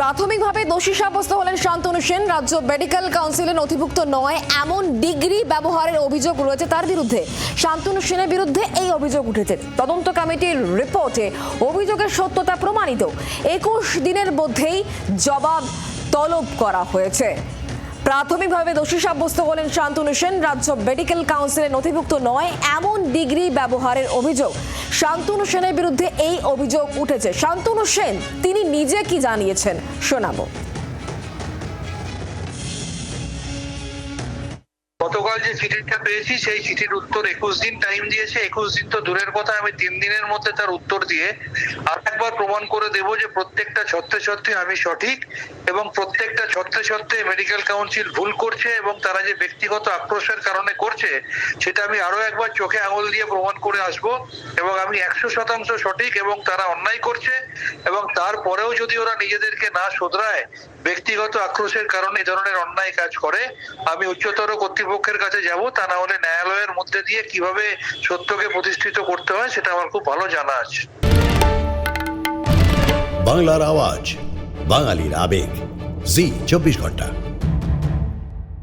প্রাথমিকভাবে দোষী সাব্যস্ত হলেন শান্তনু সেন। রাজ্য মেডিকেল কাউন্সিলে নথিভুক্ত নয়, এমন ডিগ্রি ব্যবহারের অভিযোগ রয়েছে তার বিরুদ্ধে। শান্তনু সেনের বিরুদ্ধে এই অভিযোগ উঠেছে। তদন্ত কমিটির রিপোর্টে অভিযোগের সত্যতা প্রমাণিত। একুশ দিনের মধ্যেই জবাব তলব করা হয়েছে। প্রাথমিকভাবে দোষী সাব্যস্ত হলেন শান্তনু সেন। রাজ্য মেডিকেল কাউন্সিলে নথিভুক্ত নয়, এমন ডিগ্রি ব্যবহারের অভিযোগ। শান্তনু সেনের বিরুদ্ধে এই অভিযোগ উঠেছে। শান্তনু সেন তিনি নিজে কি জানিয়েছেন? শোনাবো। গতকাল যে চিঠিটা পেয়েছি, সেই চিঠির উত্তর একুশ দিন টাইম দিয়েছে। একুশ দিন তো দূরের কথা, আমি তিন দিনের মধ্যে তার উত্তর দিয়ে আর একবার প্রমাণ করে দেব যে প্রত্যেকটা ছত্রে ছত্রে আমি সঠিক এবং প্রত্যেকটা ছত্রে ছত্রে মেডিকেল কাউন্সিল ভুল করছে এবং তারা যে ব্যক্তিগত আক্রোশের কারণে করছে, সেটা আমি আরও একবার চোখে আঙুল দিয়ে প্রমাণ করে আসব এবং আমি একশো শতাংশ সঠিক এবং তারা অন্যায় করছে এবং তারপরেও যদি ওরা নিজেদেরকে না শোধরায়, ব্যক্তিগত আক্রোশের কারণে এই ধরনের অন্যায় কাজ করে, আমি উচ্চতর কর্তৃপক্ষের কাছে যাব, তা না হলে ন্যায়ালয়ের মধ্যে দিয়ে কীভাবে সত্যকে প্রতিষ্ঠিত করতে হয় সেটা আমার খুব ভালো জানা আছে। বাংলার আওয়াজ, বাঙালির আবেগ। জি, চব্বিশ ঘণ্টা।